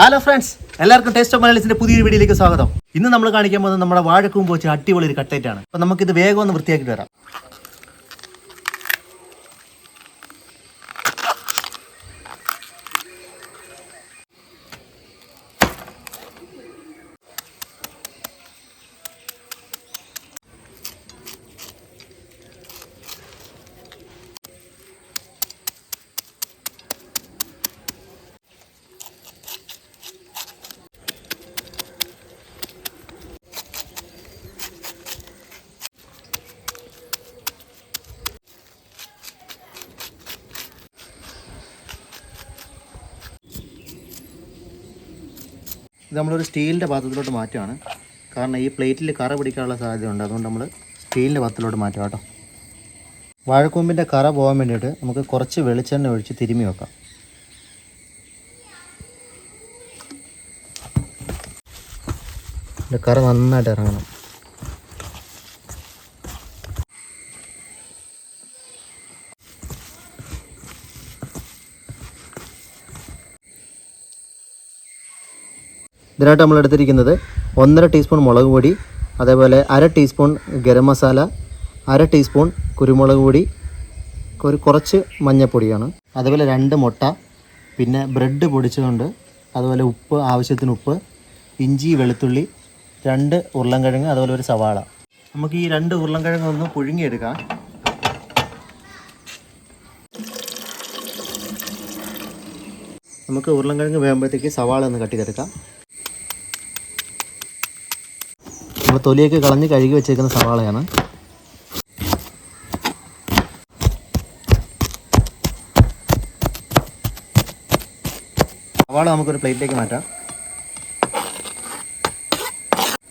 Hello friends എല്ലാവർക്കും taste of മലയാളത്തിന്റെ പുതിയൊരു വീഡിയോയിലേക്ക് സ്വാഗതം. ഇന്ന് നമ്മൾ കാണിക്കാൻ പോകുന്നത് നമ്മുടെ വാഴക്കൂമ്പ് വെച്ച് അടിപൊളി ഒരു കട്ട്ലേറ്റ് ആണ്. അപ്പൊ നമുക്കിത് വേഗം ഒന്ന് വൃത്തിയാക്കിയിട്ട് വരാം. ഇത് നമ്മളൊരു സ്റ്റീലിന്റെ പാത്രത്തിലോട്ട് മാറ്റുകയാണ്. കാരണം ഈ പ്ലേറ്റിൽ കറ പിടിക്കാനുള്ള സാധ്യതയുണ്ട്. അതുകൊണ്ട് നമ്മൾ സ്റ്റീലിന്റെ പാത്രത്തിലോട്ട് മാറ്റുക കേട്ടോ. വാഴക്കൊമ്പിന്റെ കറ പോകാൻ വേണ്ടിയിട്ട് നമുക്ക് കുറച്ച് വെളിച്ചെണ്ണ ഒഴിച്ച് തിരുമ്മി വെക്കാം. കറ നന്നായിട്ട് ഇറങ്ങണം. ഇതിനായിട്ട് നമ്മൾ എടുത്തിരിക്കുന്നത് ഒന്നര ടീസ്പൂൺ മുളക് പൊടി അതേപോലെ അര ടീസ്പൂൺ ഗരം മസാല അര ടീസ്പൂൺ കുരുമുളക് പൊടി ഒരു കുറച്ച് മഞ്ഞൾപ്പൊടിയാണ് അതേപോലെ രണ്ട് മുട്ട പിന്നെ ബ്രെഡ് പൊടിച്ചതുകൊണ്ട് അതുപോലെ ഉപ്പ് ആവശ്യത്തിന് ഉപ്പ് ഇഞ്ചി വെളുത്തുള്ളി രണ്ട് ഉരുളൻകിഴങ്ങ് അതുപോലെ ഒരു സവാള. നമുക്ക് ഈ രണ്ട് ഉരുളൻകിഴങ്ങ് ഒന്ന് പുഴുങ്ങിയെടുക്കാം. നമുക്ക് ഉരുളൻകിഴങ്ങ് വേകുമ്പോഴത്തേക്ക് സവാള ഒന്ന് കട്ടി നമ്മൾ തൊലിയൊക്കെ കളഞ്ഞ് കഴുകി വെച്ചേക്കുന്ന സവാളയാണ്. സവാള നമുക്കൊരു പ്ലേറ്റിലേക്ക് മാറ്റാം.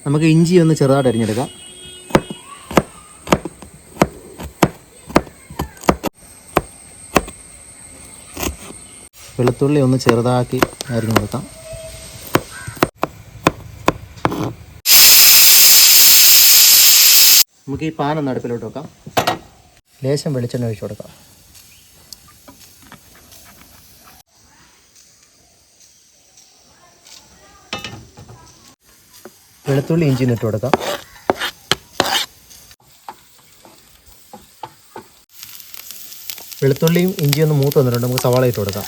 നമുക്ക് ഇഞ്ചി ഒന്ന് ചെറുതായിട്ട് അരിഞ്ഞെടുക്കാം. വെളുത്തുള്ളി ഒന്ന് ചെറുതാക്കി അരിഞ്ഞു കൊടുക്കാം നമുക്ക് ഈ പാൻ ഒന്ന് അടുപ്പിലോട്ട് വെക്കാം. ലേശം വെളിച്ചെണ്ണ ഒഴിച്ചു കൊടുക്കാം. വെളുത്തുള്ളി ഇഞ്ചി ഇട്ട് കൊടുക്കാം. വെളുത്തുള്ളിയും ഇഞ്ചിയും ഒന്ന് മൂത്ത് വന്നിട്ടുണ്ട്. നമുക്ക് സവാള ഇട്ട് കൊടുക്കാം.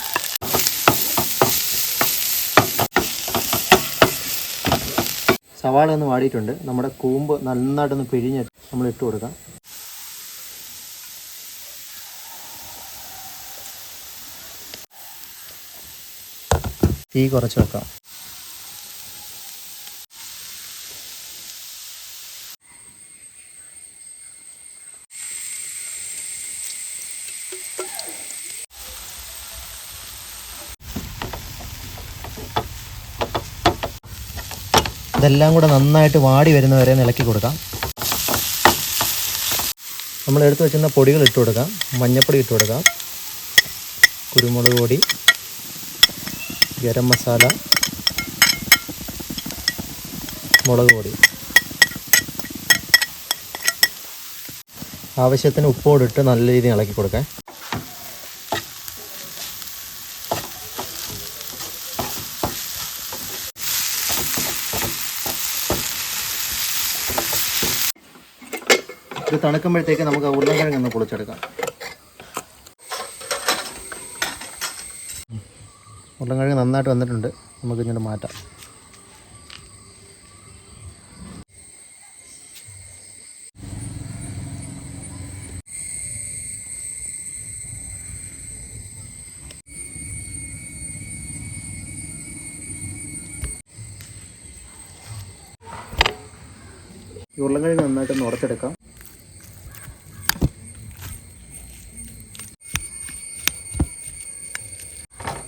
സവാള ഒന്ന് വാടിയിട്ടുണ്ട്. നമ്മുടെ കൂമ്പ് നന്നായിട്ടൊന്ന് പിഴിഞ്ഞ് നമ്മൾ ഇട്ട് കൊടുക്കാം. തീ കുറച്ച് വെക്കാം. ഇതെല്ലാം കൂടെ നന്നായിട്ട് വാടി വരുന്നവരെ ഇളക്കി കൊടുക്കാം. നമ്മൾ എടുത്തു വെച്ചിരുന്ന പൊടികൾ ഇട്ട് കൊടുക്കാം. മഞ്ഞൾപ്പൊടി ഇട്ട് കൊടുക്കാം. കുരുമുളക് പൊടി ഗരം മസാല മുളക് പൊടി. ആവശ്യത്തിന് ഉപ്പോടിട്ട് നല്ല രീതിയിൽ ഇളക്കി കൊടുക്കാം. ഇത് തണുക്കുമ്പോഴത്തേക്ക് നമുക്ക് ഉരുളക്കിഴങ്ങ് ഒന്ന് പൊളിച്ചെടുക്കാം. ഉരുളക്കിഴങ്ങ് നന്നായിട്ട് വന്നിട്ടുണ്ട്. നമുക്ക് ഇങ്ങോട്ട് മാറ്റാം. ഉരുളക്കിഴങ്ങ് നന്നായിട്ട് ഒന്ന് ഉടച്ചെടുക്കാം.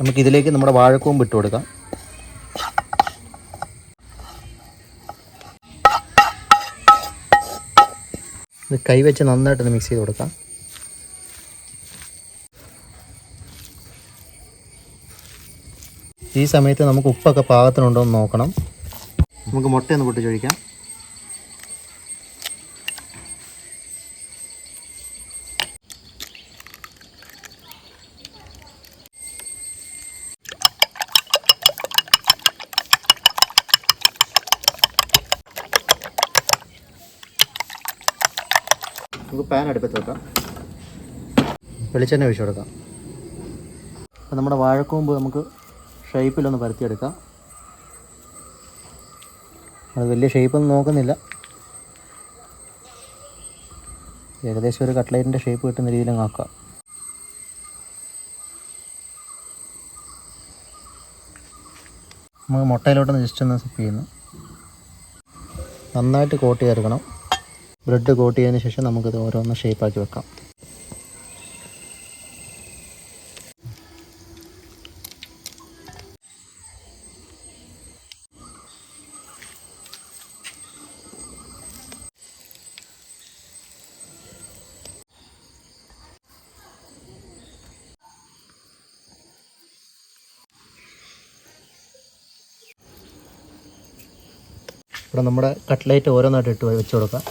നമുക്ക് ഇതിലേക്ക് നമ്മുടെ വാഴക്കൂമ്പ് ഇട്ട് കൊടുക്കാം. ഇത് കൈവച്ച് നന്നായിട്ട് മിക്സ് ചെയ്ത് കൊടുക്കാം. ഈ സമയത്ത് നമുക്ക് ഉപ്പൊക്കെ പാകത്തിനുണ്ടോ എന്ന് നോക്കണം. നമുക്ക് മുട്ടയൊന്ന് പൊട്ടിച്ചൊഴിക്കാം. നമുക്ക് പാൻ അടുപ്പത്ത് വെക്കാം. വെളിച്ചെണ്ണ ഒഴിച്ചു കൊടുക്കാം. അപ്പോൾ നമ്മുടെ വാഴക്കൂമ്പ് നമുക്ക് ഷേപ്പിലൊന്ന് പരത്തിയെടുക്കാം. അത് വലിയ ഷേപ്പൊന്നും നോക്കുന്നില്ല. ഏകദേശം ഒരു കട്ട്ലൈറ്റിന്റെ ഷേപ്പ് കിട്ടുന്ന രീതിയിൽ അങ്ങ് ആക്കാം. നമുക്ക് മുട്ടയിലോട്ടൊന്ന് ജസ്റ്റ് ഒന്ന് സിപ്പ് ചെയ്യുന്നു. നന്നായിട്ട് കോട്ട് ചെയ്തെടുക്കണം. ബ്രെഡ് കോട്ട് ചെയ്തതിന് ശേഷം നമുക്കിത് ഓരോന്ന് ഷേപ്പാക്കി വെക്കാം. ഇവിടെ നമ്മുടെ കട്ട്ലേറ്റ് ഓരോന്നായിട്ട് ഇട്ട് വെച്ച് കൊടുക്കാം.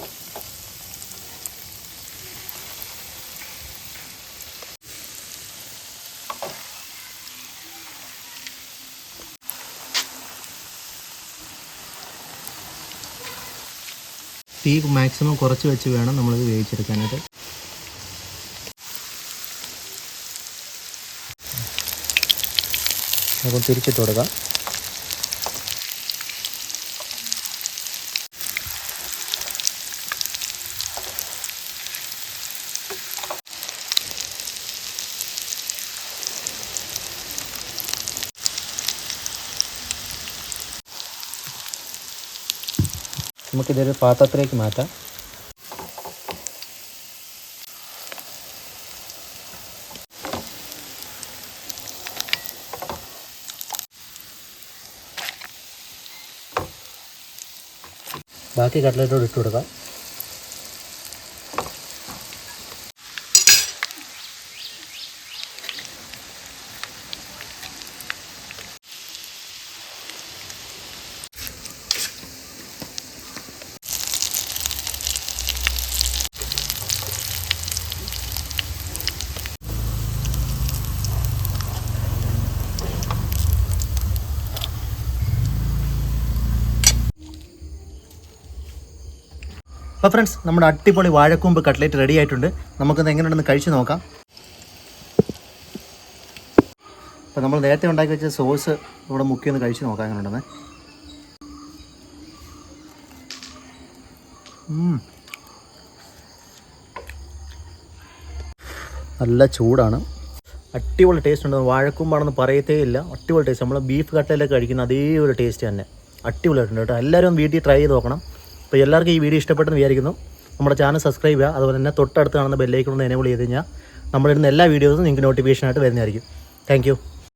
തീ മാക്സിമം കുറച്ച് വെച്ച് വേണം നമ്മളിത് വേവിച്ചെടുക്കാനായിട്ട്. അപ്പം തിരിച്ചിട്ട് കൊടുക്കാം. നമുക്കിതൊരു പാത്രത്തിലേക്ക് മാറ്റാം. ബാക്കി കട്ട്ലറ്റോട് ഇട്ട് കൊടുക്കാം. അപ്പോൾ ഫ്രണ്ട്സ് നമ്മുടെ അടിപൊളി വാഴക്കൂമ്പ് കട്ട്ലേറ്റ് റെഡി ആയിട്ടുണ്ട്. നമുക്കത് എങ്ങനെയുണ്ടെന്ന് കഴിച്ച് നോക്കാം. അപ്പോൾ നമ്മൾ നേരത്തെ ഉണ്ടാക്കി വെച്ച സോസ് ഇവിടെ മുക്കി ഒന്ന് കഴിച്ച് നോക്കാം എങ്ങനെയുണ്ടെന്ന്. നല്ല ചൂടാണ്. അടിപൊളി ടേസ്റ്റ് ഉണ്ട്. വാഴക്കൂമ്പാണെന്ന് പറയത്തേ ഇല്ല. അടിപൊളി ടേസ്റ്റ് നമ്മൾ ബീഫ് കട്ടയിലൊക്കെ കഴിക്കുന്ന അതേ ഒരു ടേസ്റ്റ് തന്നെ. അടിപൊളിയായിട്ടുണ്ട് കേട്ടോ. എല്ലാവരും വീട്ടിൽ ട്രൈ ചെയ്ത് നോക്കണം. അപ്പോൾ എല്ലാവർക്കും ഈ വീഡിയോ ഇഷ്ടപ്പെട്ടെന്ന് വിചാരിക്കുന്നു. നമ്മുടെ ചാനൽ സബ്സ്ക്രൈബ് ചെയ്യുക അതുപോലെ തന്നെ തൊട്ടടുത്ത് കാണുന്ന ബെല്ലൈക്കൺ ഒന്ന് എനേബിൾ ചെയ്ത് കഴിഞ്ഞാൽ നമ്മളിടുന്ന എല്ലാ വീഡിയോസും നിങ്ങൾക്ക് നോട്ടിഫിക്കേഷനായിട്ട് വരുന്നതായിരിക്കും. താങ്ക്